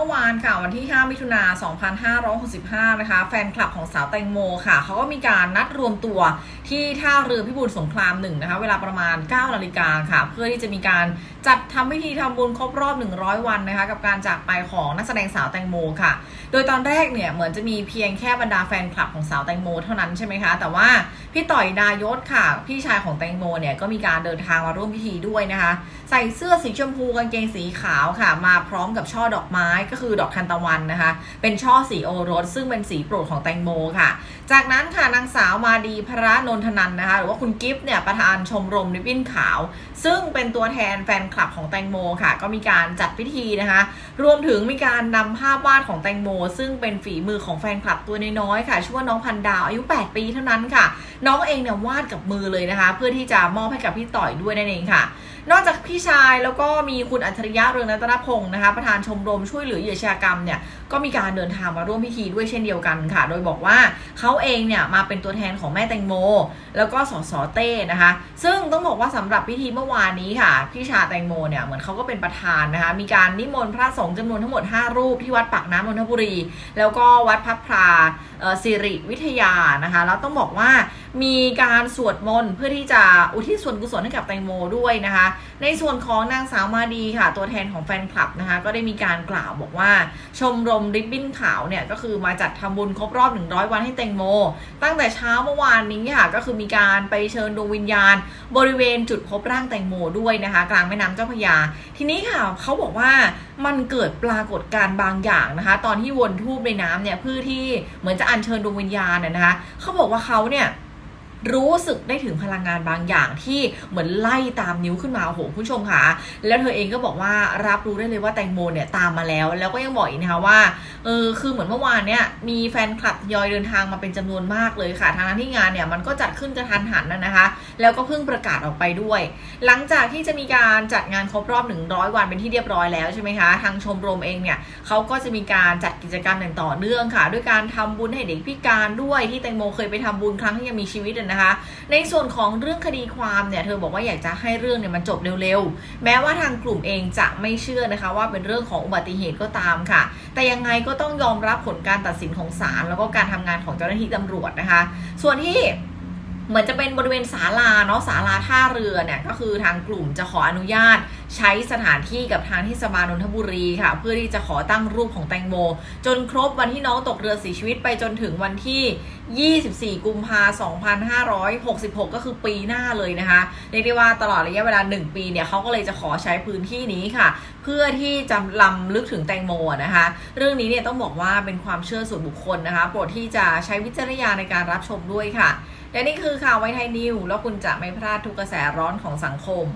มื่อวานค่ะวันที่ 5 มิถุนา2565 นะคะ แฟนคลับของสาวแตงโมค่ะ เขาก็มีการนัดรวมตัวที่ท่าเรือพิบูลสงครามหนึ่งนะคะ เวลาประมาณ 9 นาฬิกาค่ะ เพื่อที่จะมีการจัดทำพิธีทำบุญครบรอบ 100 วันนะคะ กับการจากไปของนักแสดงสาวแตงโมค่ะ โดยตอนแรกเนี่ยเหมือนจะมีเพียงแค่บรรดาแฟนคลับของสาวแตงโมเท่านั้นใช่ไหมคะ แต่ว่าพี่ต่อยดายศค่ะ พี่ชายของแตงโมเนี่ยก็มีการเดินทางมาร่วมพิธีด้วยนะคะ ใส่เสื้อสีชมพูกางเกงสีขาวค่ะ มาพร้อมกับช่อดอกไม้ก็คือดอกทันตะวันนะคะ เป็นช่อสีโอรส ซึ่งเป็นสีโปรดของแตงโมค่ะ จากนั้นค่ะนางสาวมาดีพระนนทนันนะคะ หรือว่าคุณกิฟต์เนี่ยประธานชมรมริบบิ้นขาว ซึ่งเป็นตัวแทนแฟนคลับของแตงโมค่ะ ก็มีการจัดพิธีนะคะ รวมถึงมีการนำภาพวาดของแตงโม ซึ่งเป็นฝีมือของแฟนคลับตัวน้อยๆค่ะชื่อว่าน้องพันดาวอายุ 8 ปีเท่านั้นค่ะ น้องเองเนี่ยวาดกับมือเลยนะคะ เพื่อที่จะมอบให้กับพี่ต่อยด้วยนั่นเองค่ะ นอกจากพี่ชายแล้วก็มีคุณอัจฉริยะเรืองรัตนพงศ์นะคะประธานชมรมช่วยเหลือเหยื่อชากรรมเนี่ยก็มีการเดินทางมาร่วมพิธีด้วยเช่นเดียวกันค่ะ โดยบอกว่าเขาเองเนี่ยมาเป็นตัวแทนของแม่แตงโม แล้วก็สสเต้นะคะ ซึ่งต้องบอกว่าสำหรับพิธีเมื่อวานนี้ค่ะพี่ชาแตงโมเนี่ยเหมือนเขาก็เป็นประธานนะคะมีการนิมนต์พระสงฆ์จำนวนทั้งหมด 5 รูปที่วัดปากน้ำนนทบุรี แล้วก็วัดพับพลาสิริวิทยานะคะแล้วต้องบอกว่ามีการสวดมนต์เพื่อที่จะอุทิศส่วนกุศลให้กับแตงโมด้วยนะคะ ในส่วนของนางสาวมาดีค่ะ ตัวแทนของแฟนคลับนะคะ ก็ได้มีการกล่าวบอกว่าชมรมริบบิ้นขาวเนี่ย ก็คือมาจัดทำบุญครบรอบ 100 วันให้แตงโม ตั้งแต่เช้าเมื่อวานนี้ค่ะ ก็คือมีการไปเชิญดวงวิญญาณ บริเวณจุดพบร่างแตงโมด้วยนะคะ กลางแม่น้ำเจ้าพระยา ทีนี้ค่ะเขาบอกว่ามันเกิดปรากฏการณ์บางอย่างนะคะ ตอนที่วนทูบในน้ำเนี่ยเพื่อที่เหมือนจะอัญเชิญดวงวิญญาณน่ะนะคะเขาบอกว่าเขาเนี่ย รู้สึกได้ถึงพลังงานบางอย่างที่เหมือนไล่ตามนิ้วขึ้นมาโอ้โหคุณผู้ชมค่ะ แล้วเธอเองก็บอกว่ารับรู้ได้เลยว่าแตงโมเนี่ยตามมาแล้ว แล้วก็ยังบอกอีกนะคะว่าเออคือเหมือนเมื่อวานเนี่ยมีแฟนคลับยอยเดินทางมาเป็นจำนวนมากเลยค่ะทางนั้นที่งานเนี่ยมันก็จัดขึ้นกระทันหันนะนะคะ แล้วก็เพิ่งประกาศออกไปด้วย หลังจากที่จะมีการจัดงานครบรอบ 100 วันเป็นที่เรียบร้อยแล้วใช่ไหมคะทางชมรมเองเนี่ยเขาก็จะมีการจัดกิจกรรมอย่างต่อเนื่องค่ะ ด้วยการทำบุญให้เด็กพิการด้วยที่แตงโมเคยไปทำบุญครั้งที่ยังมีชีวิตอะนะคะ ในส่วนของเรื่องคดีความเนี่ยเธอบอกว่าอยากจะให้เรื่องเนี่ยมันจบเร็วๆ แม้ว่าทางกลุ่มเองจะไม่เชื่อนะคะ ว่าเป็นเรื่องของอุบัติเหตุก็ตามค่ะ แต่ยังไงก็ต้องยอมรับผลการตัดสินของศาลแล้วก็การทำงานของเจ้าหน้าที่ตำรวจนะคะ ส่วนที่เหมือนจะเป็นบริเวณศาลาเนาะศาลาท่าเรือเนี่ยก็คือทางกลุ่มจะขออนุญาต ใช้สถานที่กับทางเทศบาลนนทบุรีค่ะ เพื่อที่จะขอตั้งรูปของแตงโม จนครบวันที่น้องตกเรือเสียชีวิตไปจนถึงวันที่ 24 กุมภาพันธ์2566 ก็คือปีหน้าเลยนะคะเรียกได้ว่าตลอดระยะเวลา 1 ปีเนี่ยเขาก็เลยจะขอใช้พื้นที่นี้ค่ะ เพื่อที่จะลำลึกถึงแตงโมนะคะ เรื่องนี้เนี่ยต้องบอกว่าเป็นความเชื่อส่วนบุคคลนะคะ โปรดที่จะใช้วิจารณญาณในการรับชมด้วยค่ะและนี่คือข่าวไวไทยนิว แล้วคุณจะไม่พลาดทุกกระแสร้อนของสังคม